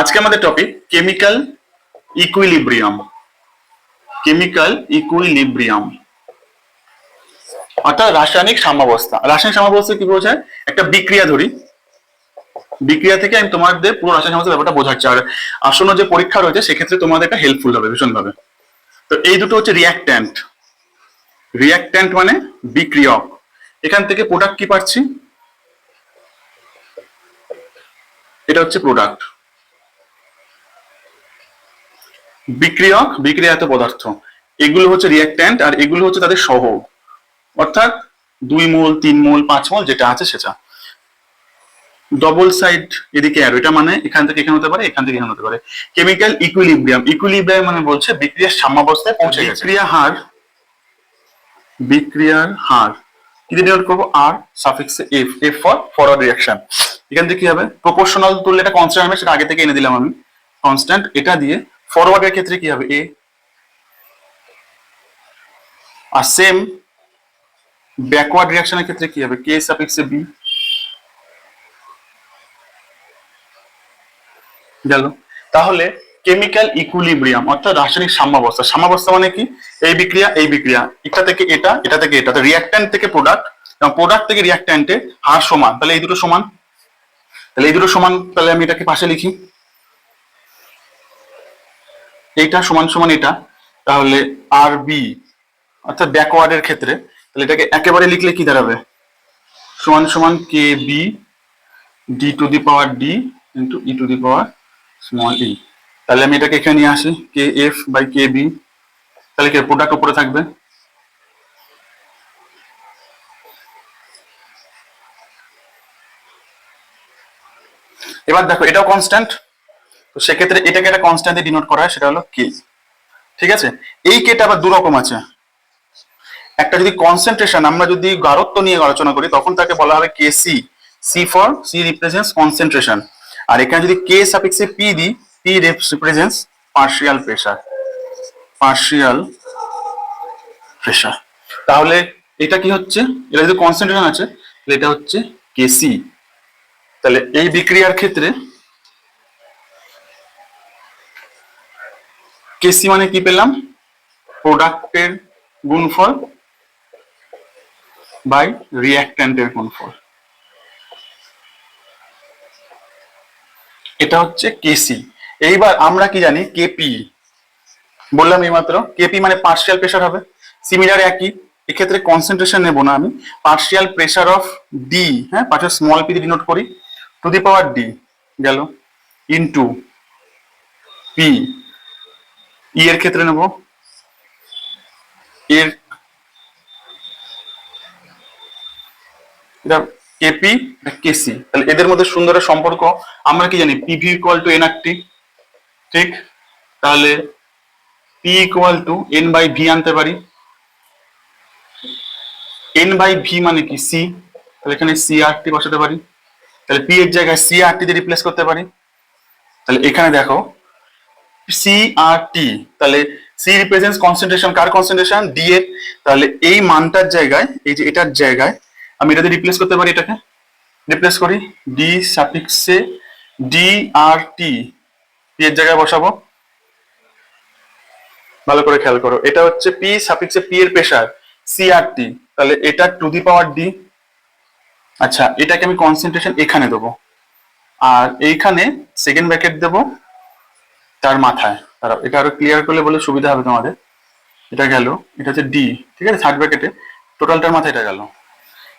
আজকে আমাদের topic chemical equilibrium chemical equilibrium অর্থাৎ রাসায়নিক সাম্যাবস্থা। রাসায়নিক সাম্যাবস্থা কি বোঝায়? একটা বিক্রিয়া ধরি। বিক্রিয়া থেকে আমি তোমাদের পুরো রাসায়নিক সাম্যাবস্থা ব্যাপারটা বোঝাচ্ছি। আর আসন্ন যে পরীক্ষা রয়েছে, সেক্ষেত্রে তোমাদের একটা হেল্পফুল হবে, ভীষণভাবে। তো এই দুটো হচ্ছে রিয়াক্ট্যান্ট রিয়াক্ট্যান্ট মানে বিক্রিয়ক। এখান থেকে প্রোডাক্ট কি পাচ্ছি? এটা হচ্ছে প্রোডাক্ট বিক্রিয়ক বিক্রিয়াত পদার্থ। এগুলো হচ্ছে রিয়াক্ট্যান্ট আর এগুলো হচ্ছে তাদের সহ অর্থাৎ দুই মোল তিন মোল পাঁচ মোল যেটা আছে সেটা। ডবল সাইড এদিকে অ্যারো এটা মানে এখান থেকে এখানে হতে পারে এখান থেকে এখানে হতে পারে। কেমিক্যাল ইকুইলিব্রিয়াম ইকুইলিব্রিয়াম মানে বলছে বিক্রিয়ার সাম্যাবস্থায় পৌঁছে গেছে। বিক্রিয়া হার। বিক্রিয়ার হার। কি ডিনোট করব? আর সাফিক্সে F F for forward reaction এখান থেকে কি হবে? প্রপোর্শনাল তুললে এটা কনস্ট্যান্ট হবে সেটা আগে থেকে এনে দিলাম আমি। কনস্ট্যান্ট এটা দিয়ে ফরওয়ার্ডের ক্ষেত্রে কি হবে? এ আর সেম ব্যাকওয়ার্ড রিয়াকশনের ক্ষেত্রে কি হবে? কে সাফিক্সে বি গেল। তাহলে কেমিক্যাল ইকুইলিব্রিয়াম অর্থাৎ রাসায়নিক সাম্যাবস্থা। সাম্যাবস্থা মানে কি? এই বিক্রিয়া এই বিক্রিয়া। এটা থেকে এটা এটা থেকে এটা। রিয়াক্ট্যান্ট থেকে প্রোডাক্ট এবং প্রোডাক্ট থেকে রিয়াক্ট্যান্টে হার সমান। তাহলে এই দুটো সমান। তাহলে এই দুটো সমান, তাহলে আমি এটাকে পাশে লিখি। এইটা সমান সমান এটা, তাহলে আর বি অর্থাৎ ব্যাকওয়ার্ডের ক্ষেত্রে, তাহলে এটাকে একেবারে লিখলে কি দাঁড়াবে? সমান সমান K B D to the power D into E to the power small e তাহলে আমি এটাকে এখানে নিয়ে আসি K F by K B তাহলে কি প্রোডাক্ট উপরে থাকবে? এবার দেখো এটাও কনস্ট্যান্ট তো সেক্ষেত্রে এটাকে একটা কনস্ট্যান্টে ডিনোট করা হয়, সেটা হলো কে ঠিক আছে? এই কেটা আবার দু রকম আছে। একটা যদি কনসেন্ট্রেশন আমরা যদি গাঢ়ত্ব নিয়ে আলোচনা করি, তখন তাকে বলা হবে K C C for C represents concentration আর এখানে যদি কে সাফিক্সে পি দিই P represents partial pressure partial pressure তাহলে এটা কি হচ্ছে? এটা যদি কনসেন্ট্রেশন আছে, তাহলে এটা হচ্ছে কেসি তাহলে এই বিক্রিয়ার ক্ষেত্রে কেসি মানে কি পেলাম? প্রোডাক্টের গুণফল বাই রিয়াক্ট্যান্টের গুণফল। এটা হচ্ছে কেসি এইবার আমরা কি জানি? কেপি বললাম এইমাত্র কেপি মানে পার্শিয়াল প্রেশার হবে। সিমিলার একই। এক্ষেত্রে কনসেন্ট্রেশন নেব না আমি। পার্শিয়াল প্রেশার অফ ডি হ্যাঁ? পার্শিয়াল স্মল পি ডিনোট করি। টু দি পাওয়ার ডি গেল ইনটু পি ই এর ক্ষেত্রে নেব এর কেপি কেসি তাহলে এদের মধ্যে সুন্দর সম্পর্ক। আমরা কি জানি? পিভি ইকুয়াল টু এনআরটি ঠিক? তাহলে P equal to n by V আনতে পারি। এন বাই ভি মানে কি? সি তাহলে এখানে সি আর টি বসাতে পারি। তাহলে পি এর জায়গায় সি আর টি দিয়ে রিপ্লেস করতে পারি। তাহলে এখানে দেখো সি আর টি তাহলে সি রিপ্রেজেন্টস কনসেন্ট্রেশন কার কনসেন্ট্রেশন ডি এর তাহলে এই মানটার জায়গায়, এই যে এটার জায়গায়, আমি এটাতে রিপ্লেস করতে পারি এটাকে? রিপ্লেস করি। ডি সাফিক্সে ডি আর টি এর জায়গায় বসাবো। ভালো করে খেয়াল করো। এটা হচ্ছে পি সাফিক্সে পি এর প্রেশার সি আর টি তাহলে এটা টু দি পাওয়ার ডি আচ্ছা এটাকে আমি কনসেন্ট্রেশন এখানে দেবো। আর এইখানে সেকেন্ড ব্র্যাকেট দেবো। তার মাথায়। দাঁড়াও, এটা আরও ক্লিয়ার করলে বলে সুবিধা হবে তোমাদের। এটা গেল, এটা হচ্ছে ডি ঠিক আছে? থার্ড ব্র্যাকেটে টোটালটার মাথায় এটা গেল।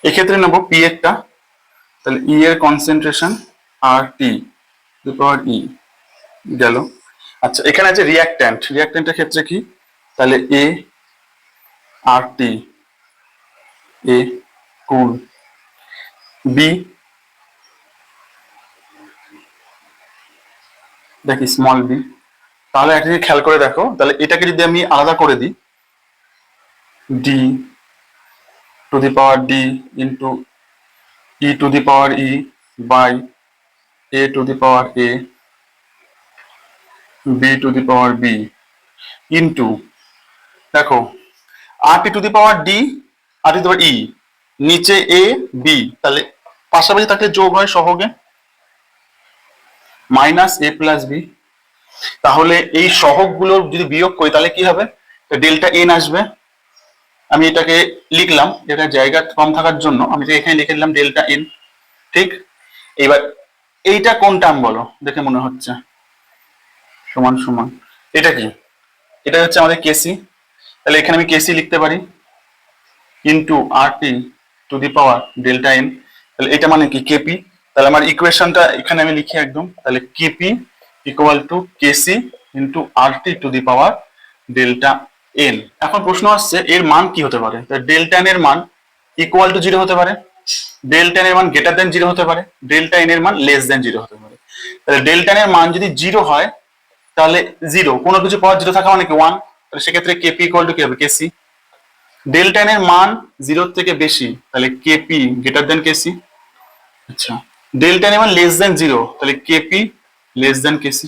এক্ষেত্রে নেব পি এরটা তাহলে ই এর কনসেন্ট্রেশন আর টি পাওয়ার ই গেল। আচ্ছা এখানে আছে রিয়াক্ট্যান্ট রিয়াক্ট্যান্টের ক্ষেত্রে কি? তাহলে এ আর টি এ কুল বি দেখি স্মল বি তাহলে একটা খেয়াল করে দেখো। তাহলে এটাকে যদি আমি আলাদা করে দিই D to the power D into E to the power E by A to the power A B to the power B into দেখো R T to the power D R to the power E নিচে A B তাহলে পাশাপাশি থাকলে যোগ হয় সহগে minus A plus B তাহলে এই সহগগুলো যদি বিয়োগ করি, তাহলে কি হবে? ডেল্টা এন আসবে। আমি এটাকে লিখলাম এটা জায়গা কম থাকার জন্য। আমি এখানে লিখে দিলাম ডেল্টা এন ঠিক? এবার এইটা কোন টার্ম বলো, দেখে মনে হচ্ছে। সমান সমান। এটা কি? এটা হচ্ছে আমাদের কেসি তাহলে এখানে আমি কেসি লিখতে পারি। Into R T to the power delta N তাহলে এটা মানে কি? কেপি তাহলে আমার ইকুয়েশনটা এখানে আমি লিখি একদম। তাহলে KP equal to KC into R T to the power delta N এখন প্রশ্ন আসছে, এর মান কি হতে পারে? ডেল্টা এন এর মান ইকুয়াল টু জিরো হতে পারে ডেল্টা এন এর মান গ্রেটার দেন জিরো হতে পারে ডেল্টা এন এর মান লেস দেন জিরো হতে পারে। তাহলে ডেল্টা এন এর মান যদি জিরো হয়, তাহলে জিরো কোনো কিছু পাওয়ার জিরো থাকা মানে কি ওয়ান তাহলে সেক্ষেত্রে কেপি ইকুয়াল টু কি হবে? কেসি ডেল্টা এন এর মান জিরোর থেকে বেশি, তাহলে কেপি গ্রেটার দেন কেসি আচ্ছা ডেল্টা এন এর মান লেস দেন জিরো তাহলে কেপি লেস দেন কেসি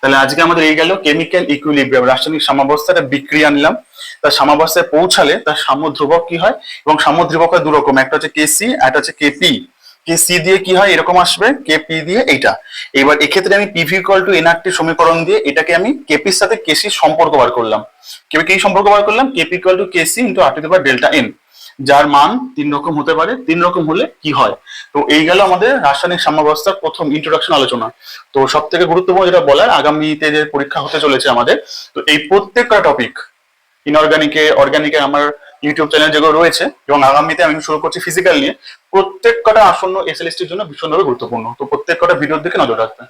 তাহলে আজকে আমাদের এই গেল কেমিক্যাল ইকুইলিব্রিয়াম রাসায়নিক সাম্যাবস্থাটা বিক্রিয়া নিলাম। তার সাম্যাবস্থায় পৌঁছালে তার সাম্য ধ্রুবক কি হয়? এবং সাম্য হয় দু রকম, একটা হচ্ছে কেসি একটা হচ্ছে কেপি কেসি দিয়ে কি হয়? এরকম আসবে কেপি দিয়ে এইটা। এবার এক্ষেত্রে আমি পিভি ইকুয়াল টু এনআরটি সমীকরণ দিয়ে এটাকে আমি কেপির সাথে কেসি সম্পর্ক বার করলাম। কেপি কি সম্পর্ক বার করলাম? KP equal to KC into R to delta N যার মান তিন রকম হতে পারে, তিন রকম হলে কি হয়? তো এই গেল আমাদের রাসায়নিক সাম্যাবস্থার প্রথম ইন্ট্রোডাকশন আলোচনা। তো সব থেকে গুরুত্বপূর্ণ যেটা বলার, আগামীতে যে পরীক্ষা হতে চলেছে আমাদের, তো এই প্রত্যেকটা টপিক ইনঅর্গানিকে অর্গানিকে আমার ইউটিউব চ্যানেল যেগুলো রয়েছে, এবং আগামীতে আমি শুরু করছি ফিজিক্যাল নিয়ে প্রত্যেক কটা আসন্ন এসএলএসটির জন্য ভীষণভাবে গুরুত্বপূর্ণ। তো প্রত্যেক কটা ভিডিওর দিকে নজর রাখবেন।